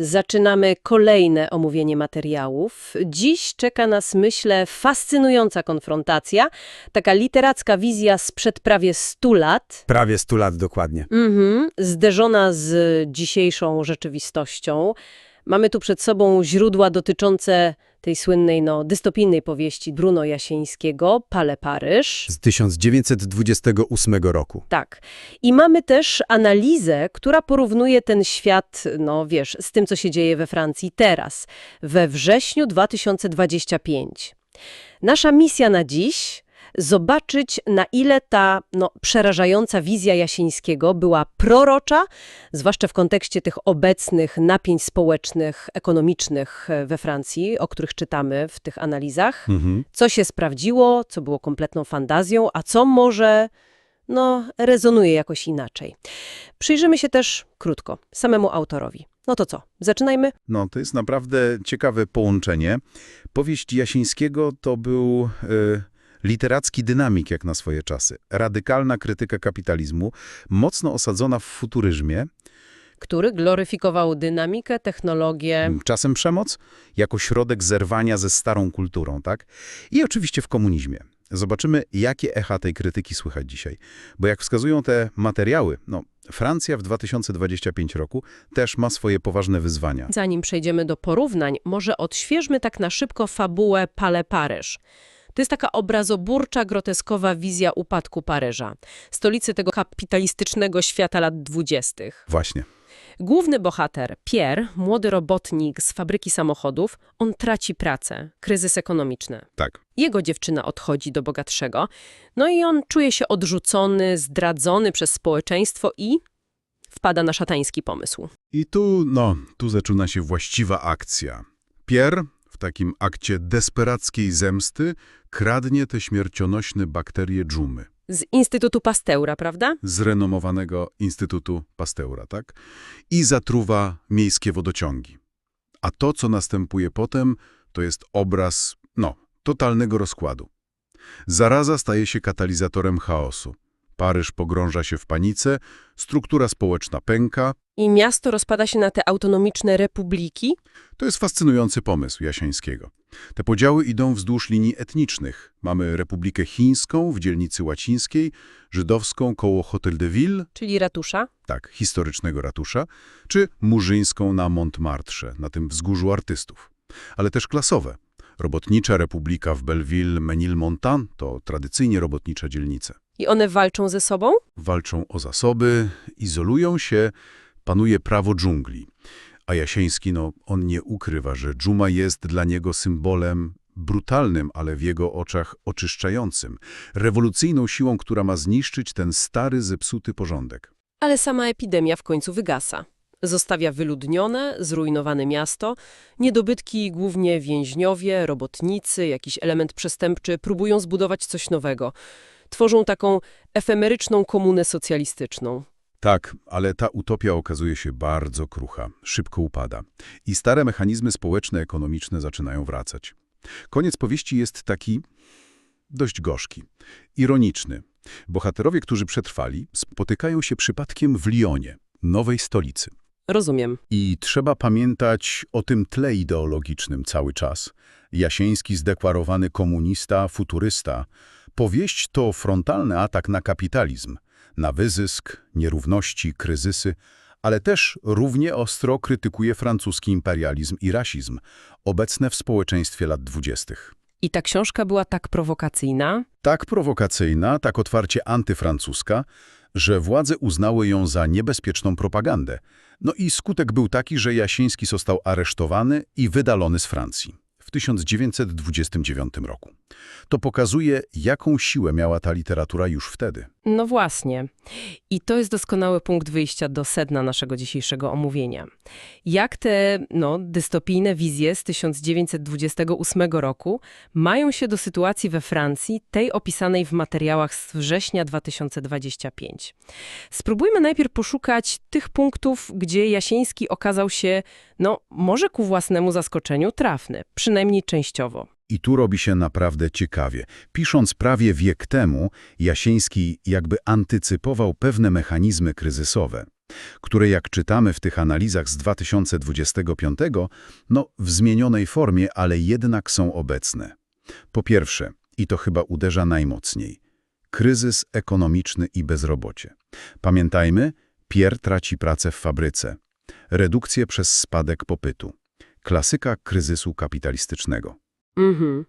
Zaczynamy kolejne omówienie materiałów. Dziś czeka nas, myślę, fascynująca konfrontacja, taka literacka wizja sprzed prawie 100 lat, Prawie 100 lat dokładnie. mhm, zderzona z dzisiejszą rzeczywistością. Mamy tu przed sobą źródła dotyczące tej słynnej, no, dystopijnej powieści Bruno Jasińskiego, Pale Paryż. Z 1928 roku. Tak. I mamy też analizę, która porównuje ten świat, no wiesz, z tym, co się dzieje we Francji teraz, we wrześniu 2025. Nasza misja na dziś zobaczyć, na ile ta no, przerażająca wizja Jasińskiego była prorocza, zwłaszcza w kontekście tych obecnych napięć społecznych, ekonomicznych e, we Francji, o których czytamy w tych analizach. Mhm. Co się sprawdziło, co było kompletną fantazją, a co może, no, rezonuje jakoś inaczej. Przyjrzymy się też krótko samemu autorowi. No to co, zaczynajmy? No, to jest naprawdę ciekawe połączenie. Powieść Jasińskiego to był y, literacki dynamik jak na swoje czasy. Radykalna krytyka kapitalizmu, mocno osadzona w futuryzmie, Który gloryfikował dynamikę, technologię. czasem przemoc, jako środek zerwania ze starą kulturą, tak? I oczywiście w komunizmie. Zobaczymy, jakie echa tej krytyki słychać dzisiaj. Bo jak wskazują te materiały, no, Francja w 2025 roku też ma swoje poważne wyzwania. Zanim przejdziemy do porównań, może odświeżmy tak na szybko fabułę Pale Paryż. To jest taka obrazoburcza, groteskowa wizja upadku Paryża, stolicy tego kapitalistycznego świata lat dwudziestych. Właśnie. Główny bohater, Pierre, młody robotnik z fabryki samochodów, on traci pracę, kryzys ekonomiczny. Tak. Jego dziewczyna odchodzi do bogatszego, no i on czuje się odrzucony, zdradzony przez społeczeństwo i wpada na szatański pomysł. I tu, no, tu zaczyna się właściwa akcja. Pierre, w takim akcie desperackiej zemsty, kradnie te śmiercionośne bakterie dżumy Z Instytutu Pasteura, prawda? z renomowanego Instytutu Pasteura, tak? I zatruwa miejskie wodociągi. A to, co następuje potem, to jest obraz, no, totalnego rozkładu. Zaraza staje się katalizatorem chaosu. Paryż pogrąża się w panice, struktura społeczna pęka, I miasto rozpada się na te autonomiczne republiki. To jest fascynujący pomysł Jasińskiego. Te podziały idą wzdłuż linii etnicznych. Mamy Republikę Chińską w dzielnicy łacińskiej, żydowską koło Hotel de Ville, Czyli ratusza. tak, historycznego ratusza, czy murzyńską na Montmartre, na tym wzgórzu artystów. Ale też klasowe. Robotnicza Republika w Belleville-Menilmontant to tradycyjnie robotnicza dzielnica. I one walczą ze sobą? Walczą o zasoby, izolują się, panuje prawo dżungli. A Jasiński, no, on nie ukrywa, że dżuma jest dla niego symbolem brutalnym, ale w jego oczach oczyszczającym, rewolucyjną siłą, która ma zniszczyć ten stary, zepsuty porządek. Ale sama epidemia w końcu wygasa. Zostawia wyludnione, zrujnowane miasto. Niedobytki, głównie więźniowie, robotnicy, jakiś element przestępczy próbują zbudować coś nowego. Tworzą taką efemeryczną komunę socjalistyczną. Tak, ale ta utopia okazuje się bardzo krucha, szybko upada i stare mechanizmy społeczne-ekonomiczne zaczynają wracać. Koniec powieści jest taki dość gorzki, ironiczny. Bohaterowie, którzy przetrwali, spotykają się przypadkiem w Lyonie, nowej stolicy. Rozumiem. I trzeba pamiętać o tym tle ideologicznym cały czas. Jasiński zdeklarowany komunista, futurysta. Powieść to frontalny atak na kapitalizm, na wyzysk, nierówności, kryzysy, ale też równie ostro krytykuje francuski imperializm i rasizm, obecne w społeczeństwie lat dwudziestych. I ta książka była tak prowokacyjna, Tak prowokacyjna, tak otwarcie antyfrancuska, że władze uznały ją za niebezpieczną propagandę. No i skutek był taki, że Jasiński został aresztowany i wydalony z Francji w 1929 roku. To pokazuje, jaką siłę miała ta literatura już wtedy. No właśnie. I to jest doskonały punkt wyjścia do sedna naszego dzisiejszego omówienia. Jak te no, dystopijne wizje z 1928 roku mają się do sytuacji we Francji, tej opisanej w materiałach z września 2025. Spróbujmy najpierw poszukać tych punktów, gdzie Jasiński okazał się, no, może ku własnemu zaskoczeniu trafny, przynajmniej częściowo. I tu robi się naprawdę ciekawie. Pisząc prawie wiek temu, Jasiński jakby antycypował pewne mechanizmy kryzysowe. które jak czytamy w tych analizach z 2025, no w zmienionej formie, ale jednak są obecne. Po pierwsze, i to chyba uderza najmocniej, kryzys ekonomiczny i bezrobocie. Pamiętajmy, Pierre traci pracę w fabryce. Redukcję przez spadek popytu. Klasyka kryzysu kapitalistycznego. Mhm.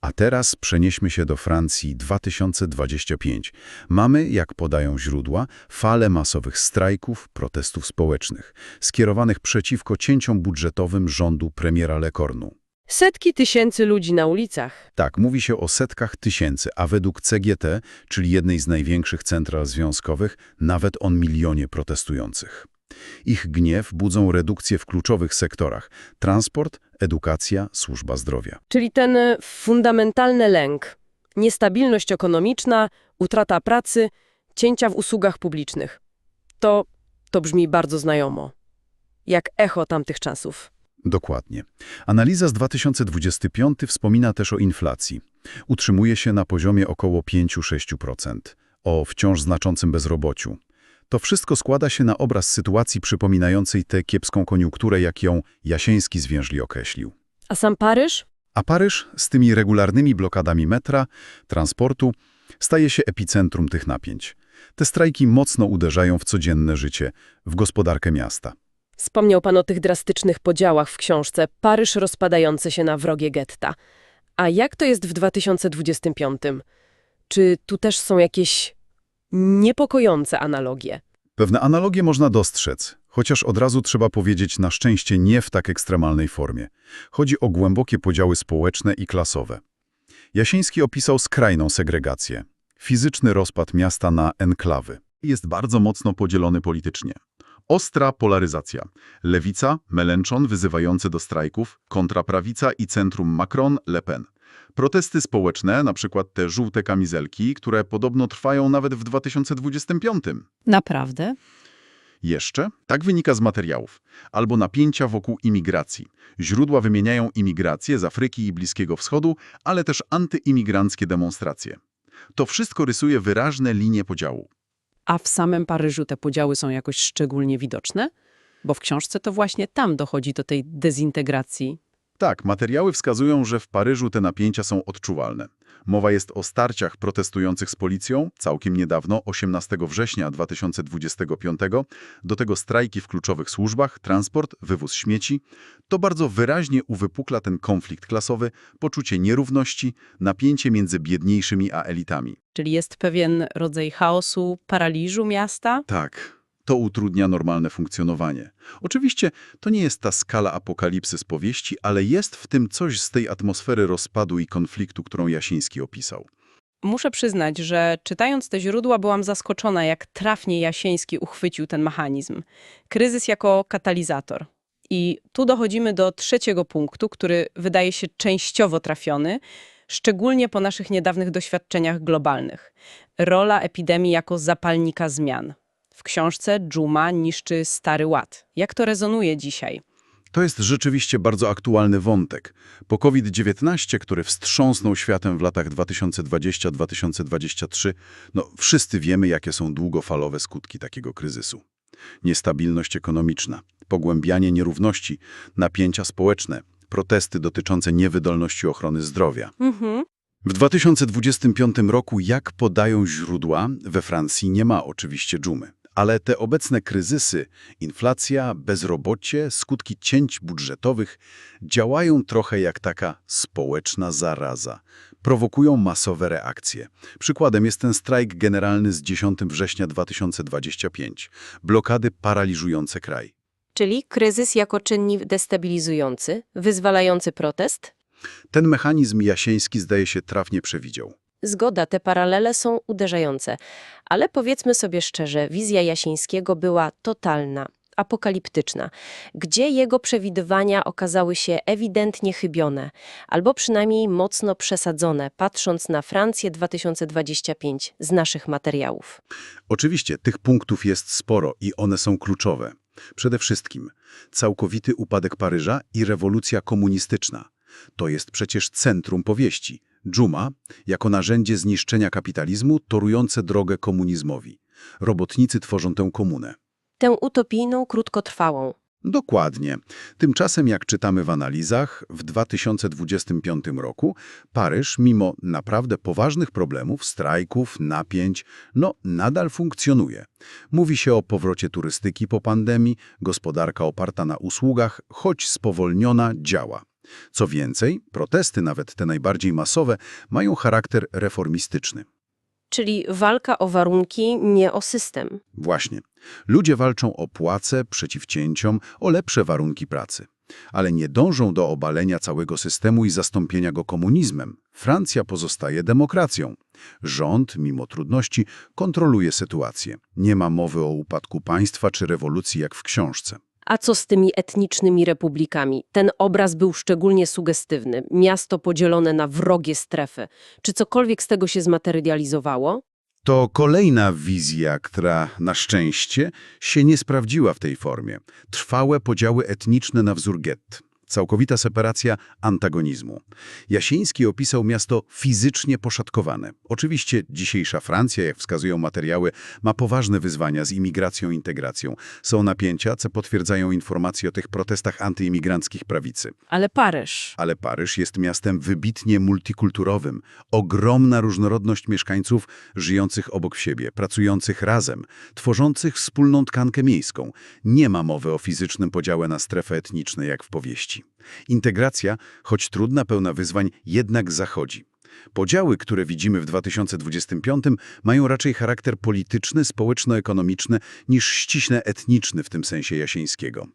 A teraz przenieśmy się do Francji 2025. Mamy, jak podają źródła, falę masowych strajków, protestów społecznych, skierowanych przeciwko cięciom budżetowym rządu premiera Lecornu. Setki tysięcy ludzi na ulicach. Tak, mówi się o setkach tysięcy, a według CGT, czyli jednej z największych central związkowych, nawet o milionie protestujących. Ich gniew budzą redukcje w kluczowych sektorach – transport, edukacja, służba zdrowia. Czyli ten e, fundamentalny lęk, niestabilność ekonomiczna, utrata pracy, cięcia w usługach publicznych. To, to brzmi bardzo znajomo. Jak echo tamtych czasów. Dokładnie. Analiza z 2025 wspomina też o inflacji. Utrzymuje się na poziomie około 5-6%, o wciąż znaczącym bezrobociu. To wszystko składa się na obraz sytuacji przypominającej tę kiepską koniunkturę, jak ją Jasieński zwięźli określił. A sam Paryż? A Paryż z tymi regularnymi blokadami metra, transportu, staje się epicentrum tych napięć. Te strajki mocno uderzają w codzienne życie, w gospodarkę miasta. Wspomniał pan o tych drastycznych podziałach w książce Paryż rozpadający się na wrogie getta. A jak to jest w 2025? Czy tu też są jakieś niepokojące analogie? Pewne analogie można dostrzec, chociaż od razu trzeba powiedzieć na szczęście nie w tak ekstremalnej formie. Chodzi o głębokie podziały społeczne i klasowe. Jasiński opisał skrajną segregację. Fizyczny rozpad miasta na enklawy. Jest bardzo mocno podzielony politycznie. Ostra polaryzacja. Lewica, Melenchon wyzywający do strajków, kontraprawica i centrum Macron, Le Pen. Protesty społeczne, na przykład te żółte kamizelki, które podobno trwają nawet w 2025. Naprawdę? Jeszcze? Tak wynika z materiałów. Albo napięcia wokół imigracji. Źródła wymieniają imigrację z Afryki i Bliskiego Wschodu, ale też antyimigranckie demonstracje. To wszystko rysuje wyraźne linie podziału. A w samym Paryżu te podziały są jakoś szczególnie widoczne? Bo w książce to właśnie tam dochodzi do tej dezintegracji. Tak, materiały wskazują, że w Paryżu te napięcia są odczuwalne. Mowa jest o starciach protestujących z policją, całkiem niedawno, 18 września 2025, do tego strajki w kluczowych służbach, transport, wywóz śmieci. To bardzo wyraźnie uwypukla ten konflikt klasowy, poczucie nierówności, napięcie między biedniejszymi a elitami. Czyli jest pewien rodzaj chaosu, paraliżu miasta? Tak, to utrudnia normalne funkcjonowanie. Oczywiście to nie jest ta skala apokalipsy z powieści, ale jest w tym coś z tej atmosfery rozpadu i konfliktu, którą Jasiński opisał. Muszę przyznać, że czytając te źródła byłam zaskoczona, jak trafnie Jasieński uchwycił ten mechanizm. Kryzys jako katalizator. I tu dochodzimy do trzeciego punktu, który wydaje się częściowo trafiony, szczególnie po naszych niedawnych doświadczeniach globalnych. Rola epidemii jako zapalnika zmian. W książce Dżuma niszczy Stary Ład. Jak to rezonuje dzisiaj? To jest rzeczywiście bardzo aktualny wątek. Po COVID-19, który wstrząsnął światem w latach 2020-2023, no wszyscy wiemy, jakie są długofalowe skutki takiego kryzysu. Niestabilność ekonomiczna, pogłębianie nierówności, napięcia społeczne, protesty dotyczące niewydolności ochrony zdrowia. Mhm. W 2025 roku, jak podają źródła, we Francji nie ma oczywiście dżumy. Ale te obecne kryzysy, inflacja, bezrobocie, skutki cięć budżetowych działają trochę jak taka społeczna zaraza. Prowokują masowe reakcje. Przykładem jest ten strajk generalny z 10 września 2025. Blokady paraliżujące kraj. Czyli kryzys jako czynnik destabilizujący, wyzwalający protest? Ten mechanizm Jasieński zdaje się trafnie przewidział. Zgoda, te paralele są uderzające. Ale powiedzmy sobie szczerze, wizja Jasińskiego była totalna, apokaliptyczna, gdzie jego przewidywania okazały się ewidentnie chybione, albo przynajmniej mocno przesadzone, patrząc na Francję 2025 z naszych materiałów. Oczywiście tych punktów jest sporo i one są kluczowe. Przede wszystkim całkowity upadek Paryża i rewolucja komunistyczna. To jest przecież centrum powieści. Dżuma jako narzędzie zniszczenia kapitalizmu torujące drogę komunizmowi. Robotnicy tworzą tę komunę. Tę utopijną, krótkotrwałą. Dokładnie. Tymczasem, jak czytamy w analizach, w 2025 roku Paryż, mimo naprawdę poważnych problemów, strajków, napięć, no nadal funkcjonuje. Mówi się o powrocie turystyki po pandemii, gospodarka oparta na usługach, choć spowolniona, działa. Co więcej, protesty, nawet te najbardziej masowe, mają charakter reformistyczny. Czyli walka o warunki, nie o system. Właśnie. Ludzie walczą o płace, przeciw cięciom, o lepsze warunki pracy. Ale nie dążą do obalenia całego systemu i zastąpienia go komunizmem. Francja pozostaje demokracją. Rząd, mimo trudności, kontroluje sytuację. Nie ma mowy o upadku państwa czy rewolucji jak w książce. A co z tymi etnicznymi republikami? Ten obraz był szczególnie sugestywny. Miasto podzielone na wrogie strefy. Czy cokolwiek z tego się zmaterializowało? To kolejna wizja, która na szczęście się nie sprawdziła w tej formie. Trwałe podziały etniczne na wzór gett. Całkowita separacja antagonizmu. Jasiński opisał miasto fizycznie poszatkowane. Oczywiście dzisiejsza Francja, jak wskazują materiały, ma poważne wyzwania z imigracją i integracją. Są napięcia, co potwierdzają informacje o tych protestach antyimigranckich prawicy. Ale Paryż. Ale Paryż jest miastem wybitnie multikulturowym. Ogromna różnorodność mieszkańców żyjących obok siebie, pracujących razem, tworzących wspólną tkankę miejską. Nie ma mowy o fizycznym podziale na strefy etniczne jak w powieści. Integracja, choć trudna, pełna wyzwań, jednak zachodzi. Podziały, które widzimy w 2025, mają raczej charakter polityczny, społeczno-ekonomiczny niż ściśle etniczny w tym sensie Jasińskiego.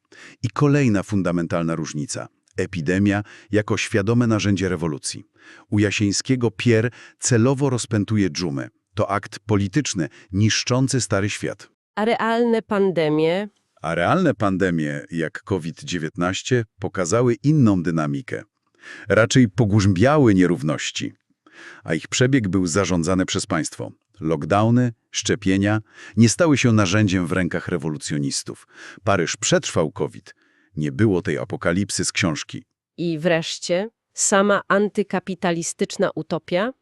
I kolejna fundamentalna różnica – epidemia jako świadome narzędzie rewolucji. U Jasińskiego Pier celowo rozpętuje dżumę. To akt polityczny, niszczący stary świat. A realne pandemie? A realne pandemie, jak COVID-19, pokazały inną dynamikę. Raczej pogłębiały nierówności, a ich przebieg był zarządzany przez państwo. Lockdowny, szczepienia nie stały się narzędziem w rękach rewolucjonistów. Paryż przetrwał COVID. Nie było tej apokalipsy z książki. I wreszcie sama antykapitalistyczna utopia?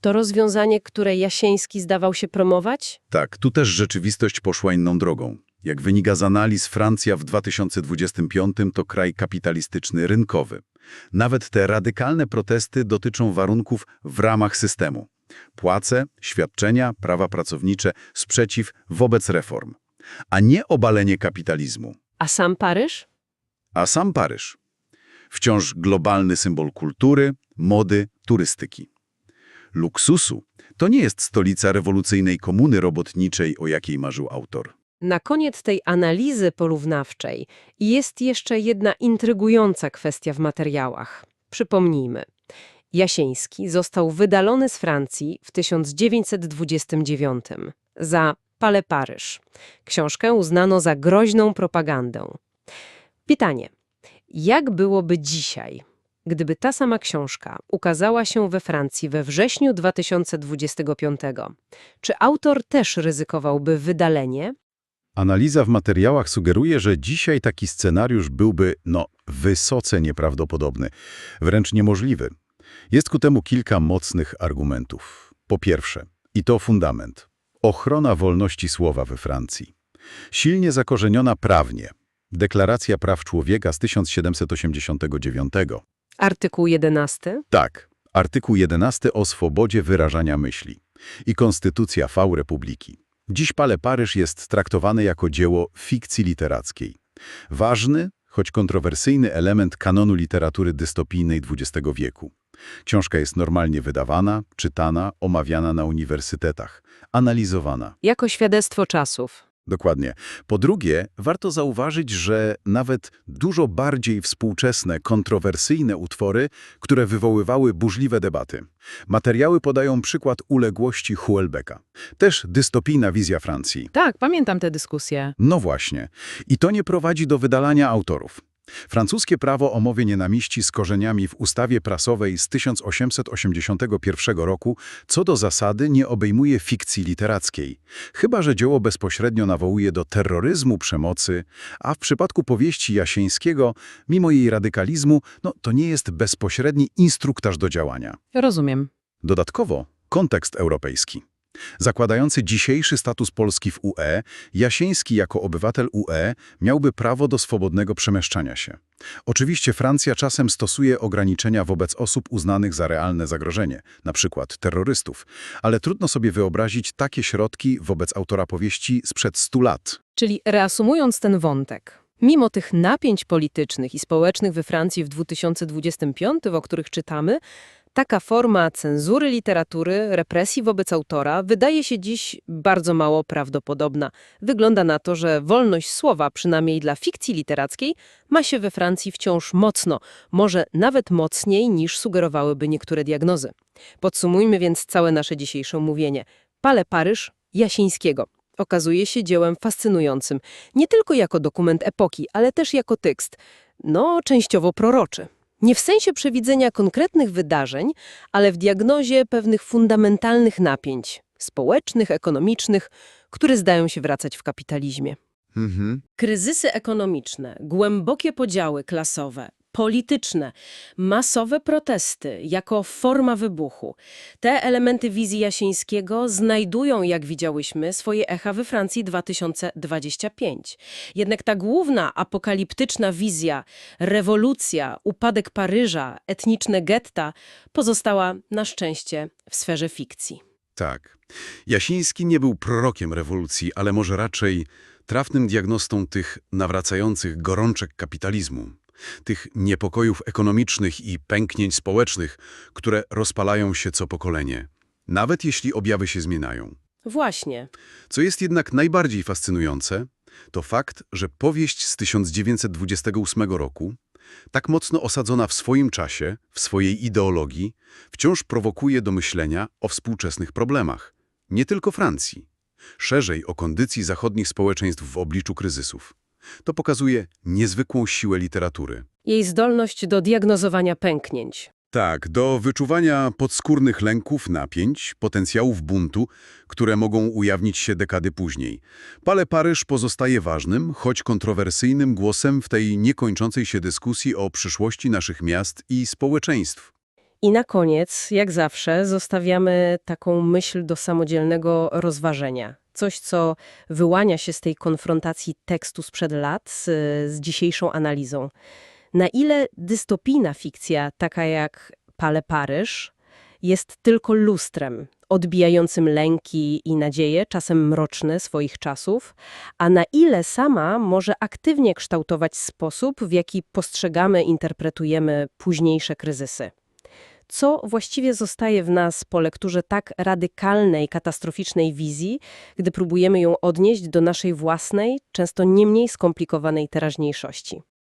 To rozwiązanie, które Jasiński zdawał się promować? Tak, tu też rzeczywistość poszła inną drogą. Jak wynika z analiz, Francja w 2025 to kraj kapitalistyczny, rynkowy. Nawet te radykalne protesty dotyczą warunków w ramach systemu. Płace, świadczenia, prawa pracownicze, sprzeciw wobec reform. A nie obalenie kapitalizmu. A sam Paryż? A sam Paryż. Wciąż globalny symbol kultury, mody, turystyki. Luksusu to nie jest stolica rewolucyjnej komuny robotniczej, o jakiej marzył autor. Na koniec tej analizy porównawczej jest jeszcze jedna intrygująca kwestia w materiałach. Przypomnijmy. Jasiński został wydalony z Francji w 1929 za Palais Paryż. Książkę uznano za groźną propagandę. Pytanie. Jak byłoby dzisiaj, gdyby ta sama książka ukazała się we Francji we wrześniu 2025? Czy autor też ryzykowałby wydalenie? Analiza w materiałach sugeruje, że dzisiaj taki scenariusz byłby, no, wysoce nieprawdopodobny, wręcz niemożliwy. Jest ku temu kilka mocnych argumentów. Po pierwsze, i to fundament, ochrona wolności słowa we Francji. Silnie zakorzeniona prawnie. Deklaracja Praw Człowieka z 1789. Artykuł 11. Tak, artykuł 11 o swobodzie wyrażania myśli i Konstytucja V Republiki. Dziś Palais Paryż jest traktowany jako dzieło fikcji literackiej. Ważny, choć kontrowersyjny element kanonu literatury dystopijnej XX wieku. Książka jest normalnie wydawana, czytana, omawiana na uniwersytetach, analizowana. Jako świadectwo czasów. Dokładnie. Po drugie, warto zauważyć, że nawet dużo bardziej współczesne, kontrowersyjne utwory, które wywoływały burzliwe debaty. Materiały podają przykład uległości Huelbecka. Też dystopijna wizja Francji. Tak, pamiętam tę dyskusję. No właśnie. I to nie prowadzi do wydalania autorów. Francuskie prawo o mowie nienawiści z korzeniami w ustawie prasowej z 1881 roku co do zasady nie obejmuje fikcji literackiej, chyba że dzieło bezpośrednio nawołuje do terroryzmu, przemocy, a w przypadku powieści Jasieńskiego, mimo jej radykalizmu, no, to nie jest bezpośredni instruktaż do działania. Rozumiem. Dodatkowo kontekst europejski. Zakładający dzisiejszy status Polski w UE, Jasiński jako obywatel UE miałby prawo do swobodnego przemieszczania się. Oczywiście Francja czasem stosuje ograniczenia wobec osób uznanych za realne zagrożenie, przykład terrorystów, ale trudno sobie wyobrazić takie środki wobec autora powieści sprzed 100 lat. Czyli reasumując ten wątek, mimo tych napięć politycznych i społecznych we Francji w 2025, o których czytamy, taka forma cenzury literatury, represji wobec autora wydaje się dziś bardzo mało prawdopodobna. Wygląda na to, że wolność słowa, przynajmniej dla fikcji literackiej, ma się we Francji wciąż mocno, może nawet mocniej niż sugerowałyby niektóre diagnozy. Podsumujmy więc całe nasze dzisiejsze omówienie. Pale Paryż Jasińskiego okazuje się dziełem fascynującym, nie tylko jako dokument epoki, ale też jako tekst, no, częściowo proroczy. Nie w sensie przewidzenia konkretnych wydarzeń, ale w diagnozie pewnych fundamentalnych napięć społecznych, ekonomicznych, które zdają się wracać w kapitalizmie. Mhm. Kryzysy ekonomiczne, głębokie podziały klasowe, polityczne, masowe protesty jako forma wybuchu. Te elementy wizji Jasińskiego znajdują, jak widziałyśmy, swoje echa we Francji 2025. Jednak ta główna apokaliptyczna wizja, rewolucja, upadek Paryża, etniczne getta pozostała na szczęście w sferze fikcji. Tak. Jasiński nie był prorokiem rewolucji, ale może raczej trafnym diagnostą tych nawracających gorączek kapitalizmu, tych niepokojów ekonomicznych i pęknięć społecznych, które rozpalają się co pokolenie, nawet jeśli objawy się zmieniają. Właśnie. Co jest jednak najbardziej fascynujące, to fakt, że powieść z 1928 roku, tak mocno osadzona w swoim czasie, w swojej ideologii, wciąż prowokuje do myślenia o współczesnych problemach. Nie tylko Francji. Szerzej o kondycji zachodnich społeczeństw w obliczu kryzysów. To pokazuje niezwykłą siłę literatury. Jej zdolność do diagnozowania pęknięć. Tak, do wyczuwania podskórnych lęków, napięć, potencjałów buntu, które mogą ujawnić się dekady później. Pale Paryż pozostaje ważnym, choć kontrowersyjnym głosem w tej niekończącej się dyskusji o przyszłości naszych miast i społeczeństw. I na koniec, jak zawsze, zostawiamy taką myśl do samodzielnego rozważenia. Coś, co wyłania się z tej konfrontacji tekstu sprzed lat z, z dzisiejszą analizą. Na ile dystopijna fikcja, taka jak Pale Paryż, jest tylko lustrem odbijającym lęki i nadzieje, czasem mroczne swoich czasów, a na ile sama może aktywnie kształtować sposób, w jaki postrzegamy, interpretujemy późniejsze kryzysy co właściwie zostaje w nas po lekturze tak radykalnej, katastroficznej wizji, gdy próbujemy ją odnieść do naszej własnej, często nie mniej skomplikowanej teraźniejszości.